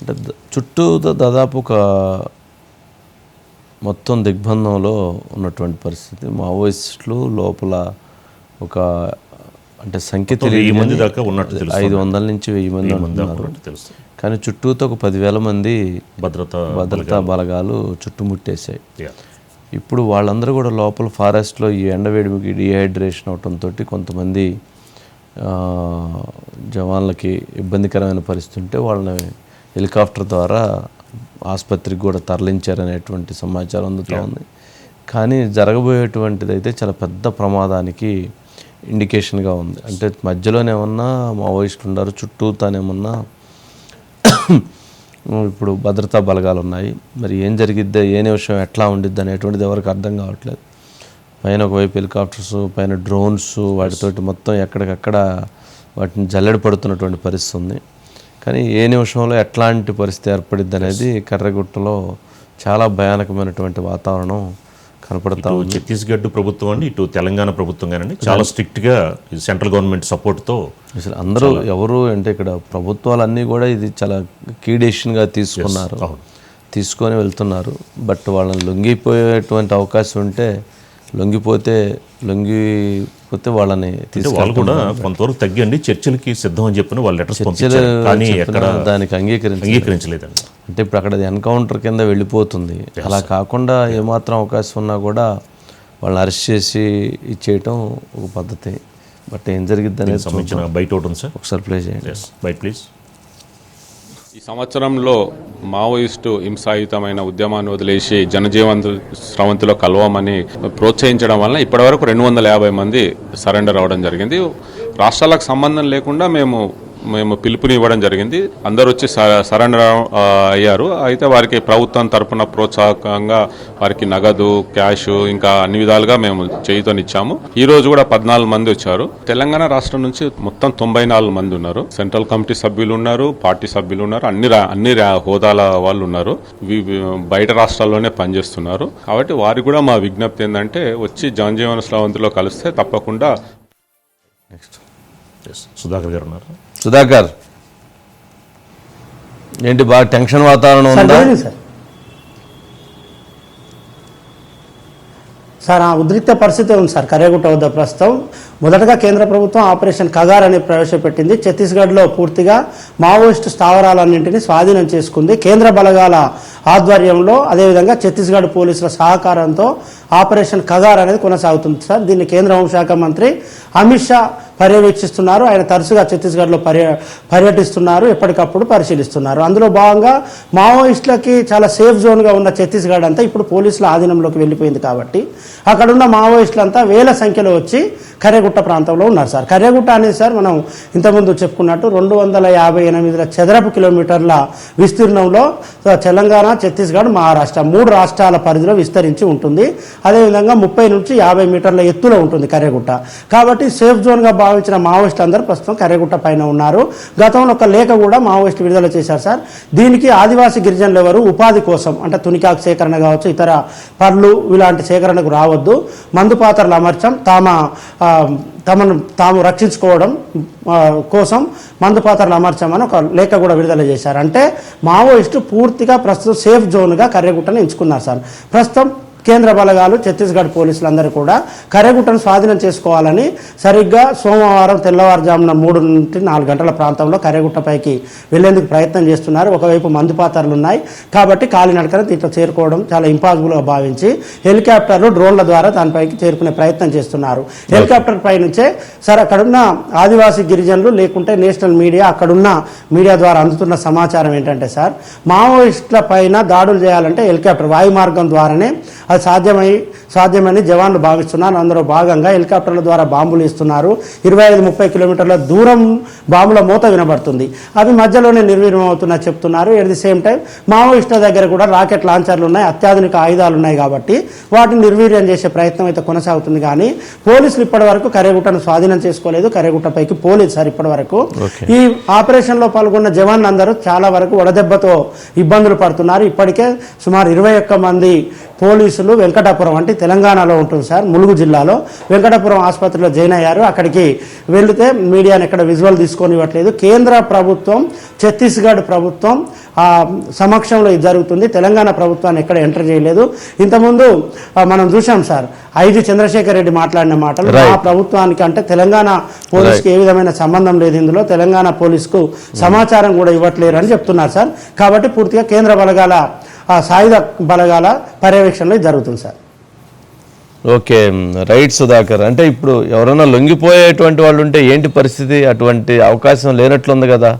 అంటే చుట్టూ దాదాపు ఒక మొత్తం దిగ్బంధంలో ఉన్నటువంటి పరిస్థితి. మావోయిస్టులు లోపల ఒక అంటే సంఖ్య తెలియదు దాకా ఉన్నట్టు ఐదు వందల నుంచి వెయ్యి మంది తెలుసు కానీ చుట్టూతో ఒక పదివేల మంది భద్రత భద్రతా బలగాలు. చుట్టుముట్టేశాయి. ఇప్పుడు వాళ్ళందరూ కూడా లోపల ఫారెస్ట్లో ఈ ఎండవేడికి డిహైడ్రేషన్ అవటంతో కొంతమంది జవాన్లకి ఇబ్బందికరమైన పరిస్థితి ఉంటే వాళ్ళని హెలికాప్టర్ ద్వారా ఆసుపత్రికి కూడా తరలించారనేటువంటి సమాచారం అందుతూ ఉంది. కానీ జరగబోయేటువంటిది అయితే చాలా పెద్ద ప్రమాదానికి ఇండికేషన్గా ఉంది. అంటే మధ్యలోనేమన్నా మావోయిస్టులు ఉన్నారు చుట్టూ తానేమన్నా ఇప్పుడు భద్రతా బలగాలు ఉన్నాయి మరి ఏం జరిగిద్దా ఏ నిమిషం ఎట్లా ఉండిద్ది అనేటువంటిది ఎవరికి అర్థం కావట్లేదు. పైన ఒకవైపు హెలికాప్టర్స్ పైన డ్రోన్స్ వాటితోటి మొత్తం ఎక్కడికక్కడ వాటిని జల్లెడ పడుతున్నటువంటి పరిస్థితి ఉంది. కానీ ఏ నిమిషంలో ఎట్లాంటి పరిస్థితి ఏర్పడిద్ది అనేది కర్రగుట్టలో చాలా భయానకమైనటువంటి వాతావరణం కనపడతా ఛత్తీస్గఢ్ ప్రభుత్వం అండి ఇటు తెలంగాణ ప్రభుత్వం కానండి చాలా స్ట్రిక్ట్గా ఈ సెంట్రల్ గవర్నమెంట్ సపోర్ట్తో అసలు అందరూ ఎవరు అంటే ఇక్కడ ప్రభుత్వాలన్నీ కూడా ఇది చాలా కీ డెసిషన్గా తీసుకున్నారు. తీసుకొని వెళ్తున్నారు. బట్ వాళ్ళని లొంగిపోయేటువంటి అవకాశం ఉంటే లొంగిపోతే లొంగిపోతే వాళ్ళని వాళ్ళు కూడా కొంతవరకు తగ్గండి చర్చలకి సిద్ధం అని చెప్పిన వాళ్ళు లెటర్స్ పంపించారు. కానీ ఎక్కడ దానికి అంగీకరించి అంగీకరించలేదండి. అంటే ఇప్పుడు అక్కడ ఎన్కౌంటర్ కింద వెళ్ళిపోతుంది. అలా కాకుండా ఏమాత్రం అవకాశం ఉన్నా కూడా వాళ్ళని అరెస్ట్ చేసి ఇచ్చేయటం ఒక పద్ధతి. బట్ ఏం జరిగిద్ది అనేది బయట ఒకటి ఉంది సార్ ఒకసారి ప్లే చేయండి. బయట ప్లీజ్. ఈ సంవత్సరంలో మావోయిస్టు హింసాయుతమైన ఉద్యమాన్ని వదిలేసి జనజీవన స్రవంతిలో కలవమని ప్రోత్సహించడం వలన ఇప్పటివరకు రెండు వందల యాభై మంది సరెండర్ అవ్వడం జరిగింది. రాష్ట్రాలకు సంబంధం లేకుండా మేము మేము పిలుపుని ఇవ్వడం జరిగింది. అందరూ వచ్చి స- సరెండర్ అయ్యారు. అయితే వారికి ప్రభుత్వం తరఫున ప్రోత్సాహకంగా వారికి నగదు క్యాష్ ఇంకా అన్ని విధాలుగా మేము చేయుతనిచ్చాము. ఈ రోజు కూడా పద్నాలుగు మంది వచ్చారు. తెలంగాణ రాష్ట్రం నుంచి మొత్తం తొంభై నాలుగు మంది ఉన్నారు. సెంట్రల్ కమిటీ సభ్యులు ఉన్నారు పార్టీ సభ్యులు ఉన్నారు. అన్ని రా- అన్ని హోదాల వాళ్ళు ఉన్నారు. బయట రాష్ట్రాల్లోనే పనిచేస్తున్నారు. కాబట్టి వారికి కూడా మా విజ్ఞప్తి ఏంటంటే వచ్చి జనజీవన స్రవంతిలో కలిస్తే తప్పకుండా ఎస్ సుధాకర్ గారు ఉన్నారు. సుధాకర్ ఏంటి బాగా టెన్షన్ వాతావరణం సార్ ఉందా సార్ ఆ ఉద్రిక్త పరిస్థితి ఉంది సార్ కరేగుట్ట వద్ద ప్రస్తుతం. మొదటగా కేంద్ర ప్రభుత్వం ఆపరేషన్ కగార్ అని ప్రవేశపెట్టింది. ఛత్తీస్గఢ్లో పూర్తిగా మావోయిస్టు స్థావరాలన్నింటినీ స్వాధీనం చేసుకుంది. కేంద్ర బలగాల ఆధ్వర్యంలో అదేవిధంగా ఛత్తీస్గఢ్ పోలీసుల సహకారంతో ఆపరేషన్ కగార్ అనేది కొనసాగుతుంది సార్. దీన్ని కేంద్ర హోంశాఖ మంత్రి అమిత్ షా పర్యవేక్షిస్తున్నారు. ఆయన తరచుగా ఛత్తీస్గఢ్లో పర్య పర్యటిస్తున్నారు. ఎప్పటికప్పుడు పరిశీలిస్తున్నారు. అందులో భాగంగా మావోయిస్టులకి చాలా సేఫ్ జోన్గా ఉన్న ఛత్తీస్గఢ్ అంతా ఇప్పుడు పోలీసుల ఆధీనంలోకి వెళ్ళిపోయింది కాబట్టి అక్కడున్న మావోయిస్టులంతా వేల సంఖ్యలో వచ్చి కర్యగుట్ట ప్రాంతంలో ఉన్నారు సార్. కర్యగుట్ట అనేది సార్ మనం ఇంతకుముందు చెప్పుకున్నట్టు రెండు వందల యాభై ఎనిమిది చదరపు కిలోమీటర్ల విస్తీర్ణంలో తెలంగాణ ఛత్తీస్గఢ్ మహారాష్ట్ర మూడు రాష్ట్రాల పరిధిలో విస్తరించి ఉంటుంది. అదేవిధంగా ముప్పై నుంచి యాభై మీటర్ల ఎత్తులో ఉంటుంది కర్యగుట్ట కాబట్టి సేఫ్ జోన్గా భావించిన మావోయిస్టులు అందరూ ప్రస్తుతం కర్రగుట్ట పైన ఉన్నారు. గతంలో ఒక లేఖ కూడా మావోయిస్టు విడుదల చేశారు సార్. దీనికి ఆదివాసీ గిరిజనులు ఎవరు? ఉపాధి కోసం అంటే తునికాకు సేకరణ కావచ్చు ఇతర పర్లు ఇలాంటి సేకరణకు రావద్దు. మందు పాత్రలు అమర్చం తామ తమను తాము రక్షించుకోవడం కోసం మందు పాత్రలు అమర్చామని ఒక లేఖ కూడా విడుదల చేశారు. అంటే మావోయిస్టు పూర్తిగా ప్రస్తుతం సేఫ్ జోన్గా కర్రగుట్టను ఎంచుకున్నారు సార్. ప్రస్తుతం కేంద్ర బలగాలు ఛత్తీస్గఢ్ పోలీసులందరూ కూడా కర్రెగుట్టను స్వాధీనం చేసుకోవాలని సరిగ్గా సోమవారం తెల్లవారుజామున మూడు నుండి నాలుగు గంటల ప్రాంతంలో కర్రెగుట్టపైకి వెళ్ళేందుకు ప్రయత్నం చేస్తున్నారు. ఒకవైపు మందు పాత్రలు ఉన్నాయి. కాబట్టి కాలినడకన దీంట్లో చేరుకోవడం చాలా ఇంపాసిబుల్గా భావించి హెలికాప్టర్లు డ్రోన్ల ద్వారా దానిపైకి చేరుకునే ప్రయత్నం చేస్తున్నారు. హెలికాప్టర్ పై నుంచే సార్ అక్కడున్న ఆదివాసీ గిరిజనులు లేకుంటే నేషనల్ మీడియా అక్కడున్న మీడియా ద్వారా అందుతున్న సమాచారం ఏంటంటే సార్ మావోయిస్టుల పైన దాడులు చేయాలంటే హెలికాప్టర్ వాయు మార్గం ద్వారానే అది సాధ్యమై సాధ్యమని జవాన్లు భావిస్తున్నారు. అందులో భాగంగా హెలికాప్టర్ల ద్వారా బాంబులు ఇస్తున్నారు. ఇరవై ఐదు ముప్పై కిలోమీటర్ల దూరం బాంబుల మూత వినబడుతుంది. అవి మధ్యలోనే నిర్వీర్యం అవుతున్నా చెప్తున్నారు. ఎట్ ది సేమ్ టైం మావోయిస్టుల దగ్గర కూడా రాకెట్ లాంచర్లు ఉన్నాయి. అత్యాధునిక ఆయుధాలు ఉన్నాయి కాబట్టి వాటిని నిర్వీర్యం చేసే ప్రయత్నం అయితే కొనసాగుతుంది. కానీ పోలీసులు ఇప్పటి వరకు కరేగుట్టను స్వాధీనం చేసుకోలేదు. కరేగుట్టపైకి పోలేదు సార్ ఇప్పటి వరకు. ఈ ఆపరేషన్లో పాల్గొన్న జవాన్లు అందరూ చాలా వరకు వడదెబ్బతో ఇబ్బందులు పడుతున్నారు. ఇప్పటికే సుమారు ఇరవై ఒక్క మంది పోలీసులు వెంకటాపురం అంటే తెలంగాణలో ఉంటుంది సార్ ములుగు జిల్లాలో. వెంకటపురం ఆసుపత్రిలో జాయిన్ అయ్యారు. అక్కడికి వెళితే మీడియాని ఎక్కడ విజువల్ తీసుకొని ఇవ్వట్లేదు కేంద్ర ప్రభుత్వం ఛత్తీస్గఢ్ ప్రభుత్వం ఆ, సమక్షంలో ఇది జరుగుతుంది. తెలంగాణ ప్రభుత్వాన్ని ఎక్కడ ఎంటర్ చేయలేదు. ఇంతకుముందు ఆ, మనం చూసాం సార్ ఐజీ చంద్రశేఖర్ రెడ్డి మాట్లాడిన మాటలు. మా ప్రభుత్వానికి అంటే తెలంగాణ పోలీస్కి ఏ విధమైన సంబంధం లేదు ఇందులో. తెలంగాణ పోలీస్కు సమాచారం కూడా ఇవ్వట్లేరు అని చెప్తున్నారు సార్. కాబట్టి పూర్తిగా కేంద్ర బలగాల ఆ, సాయుధ బలగాల పర్యవేక్షణలో జరుగుతుంది సార్. Okay right Sudhakar. అంటే ఇప్పుడు ఎవరైనా లొంగిపోయేటువంటి వాళ్ళు ఉంటే ఏంటి పరిస్థితి? అటువంటి అవకాశం లేనట్లుంది కదా.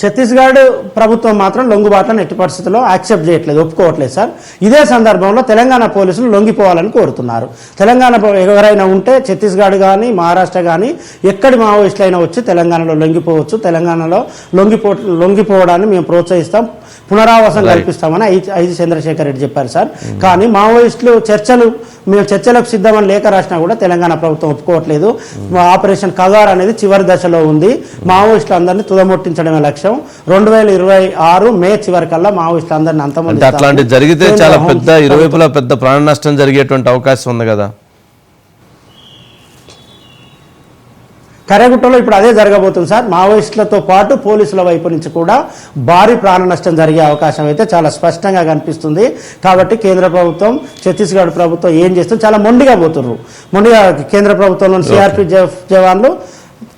ఛత్తీస్గఢ్ ప్రభుత్వం మాత్రం లొంగుబాట్లను ఎట్టి పరిస్థితుల్లో యాక్సెప్ట్ చేయట్లేదు ఒప్పుకోవట్లేదు సార్. ఇదే సందర్భంలో తెలంగాణ పోలీసులు లొంగిపోవాలని కోరుతున్నారు. తెలంగాణ ఎవరైనా ఉంటే ఛత్తీస్గఢ్ కానీ మహారాష్ట్ర కానీ ఎక్కడి మావోయిస్టులైనా వచ్చి తెలంగాణలో లొంగిపోవచ్చు. తెలంగాణలో లొంగిపో లొంగిపోవడాన్ని మేము ప్రోత్సహిస్తాం. పునరావాసం కల్పిస్తామని ఐ- ఐజీ చంద్రశేఖర్ రెడ్డి చెప్పారు సార్. కానీ మావోయిస్టులు చర్చలు మేము చర్చలకు సిద్ధమని లేఖ రాసినా కూడా తెలంగాణ ప్రభుత్వం ఒప్పుకోవట్లేదు. ఆపరేషన్ కగార్ అనేది చివరి దశలో ఉంది. మావోయిస్టులు అందరినీ తుదముట్టించడమే లక్ష్యం. రెండు వేల ఇరవై ఆరు మే చివరికల్లా మావోయిస్టులు అందరినీ అంతమంది అట్లాంటివి జరిగితే చాలా పెద్ద ఇరువైపులా పెద్ద ప్రాణ నష్టం జరిగేటువంటి అవకాశం ఉంది కదా. కరేగుట్టలో ఇప్పుడు అదే జరగబోతుంది సార్. మావోయిస్టులతో పాటు పోలీసుల వైపు నుంచి కూడా భారీ ప్రాణ నష్టం జరిగే అవకాశం అయితే చాలా స్పష్టంగా కనిపిస్తుంది. కాబట్టి కేంద్ర ప్రభుత్వం ఛత్తీస్గఢ్ ప్రభుత్వం ఏం చేస్తుంది? చాలా మొండిగా పోతున్నారు మొండిగా కేంద్ర ప్రభుత్వంలోని సిఆర్పి జవాన్లు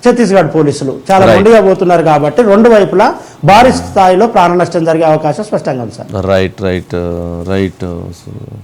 ఛత్తీస్గఢ్ పోలీసులు చాలా. మొండిగా పోతున్నారు కాబట్టి రెండు వైపులా భారీ స్థాయిలో ప్రాణ నష్టం జరిగే అవకాశం స్పష్టంగా ఉంది సార్. Right right right